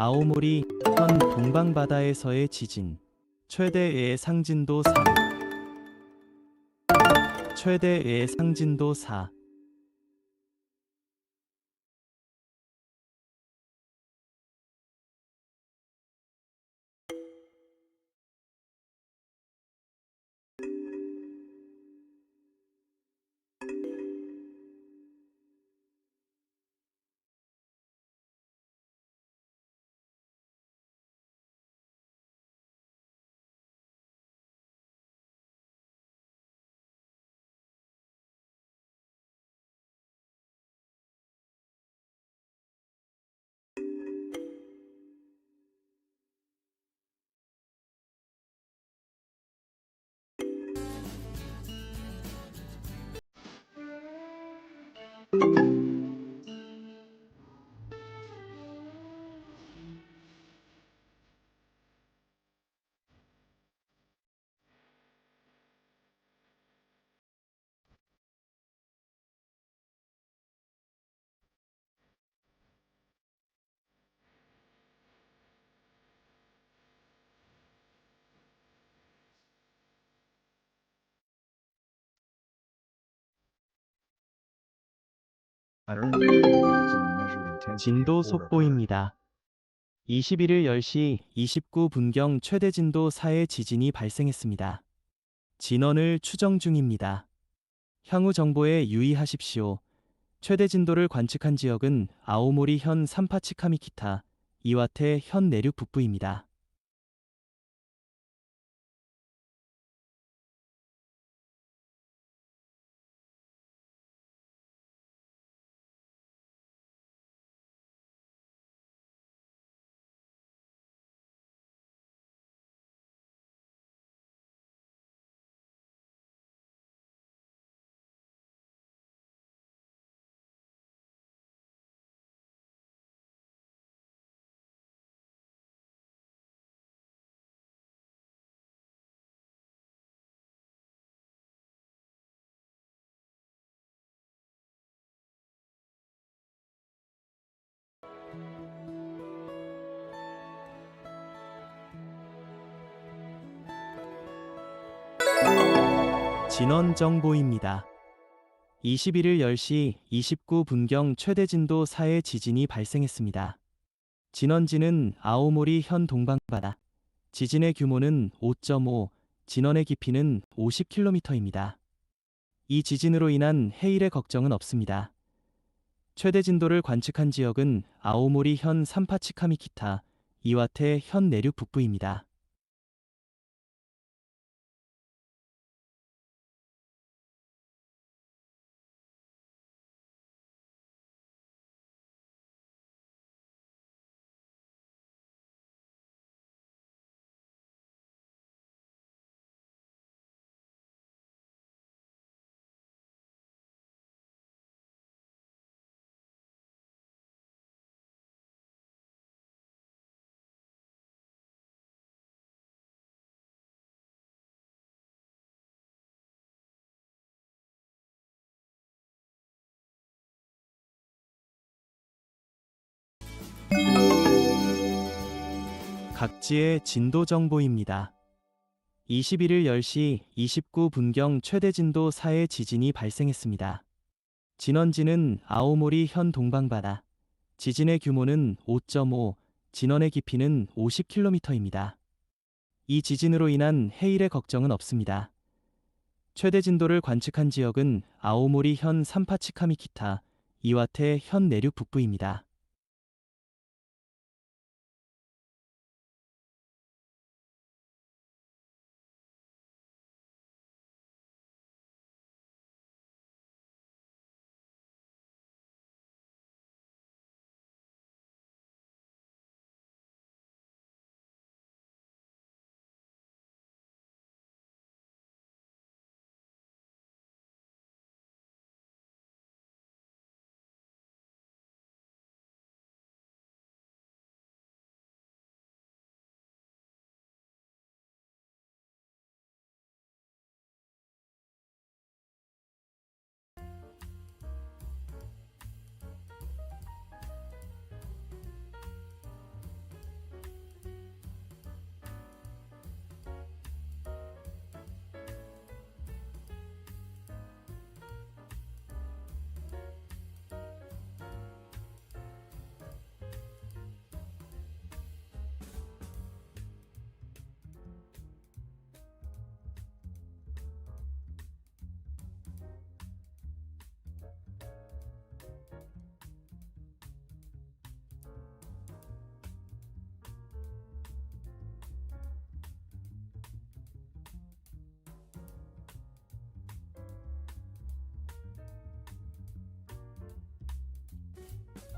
아오모리 현 동방바다에서의 지진 최대의 상진도 3 최대의 상진도 4 진도 속보입니다. 21일 10시 29분경 최대 진도 4의 지진이 발생했습니다. 진원을 추정 중입니다. 향후 정보에 유의하십시오. 최대 진도를 관측한 지역은 아오모리 현 삼파치카미키타, 이와테 현 내륙 북부입니다. 진원 정보입니다. 21일 10시 29분경 최대 진도 4의 지진이 발생했습니다. 진원지는 아오모리 현 동방바다. 지진의 규모는 5.5, 진원의 깊이는 50km입니다. 이 지진으로 인한 해일의 걱정은 없습니다. 최대 진도를 관측한 지역은 아오모리 현 삼파치카미키타, 이와테 현 내륙 북부입니다. 각지의 진도 정보입니다. 21일 10시 29분경 최대 진도 4의 지진이 발생했습니다. 진원지는 아오모리 현 동방바다. 지진의 규모는 5.5, 진원의 깊이는 50km입니다. 이 지진으로 인한 해일의 걱정은 없습니다. 최대 진도를 관측한 지역은 아오모리 현 삼파치카미키타, 이와테 현 내륙 북부입니다.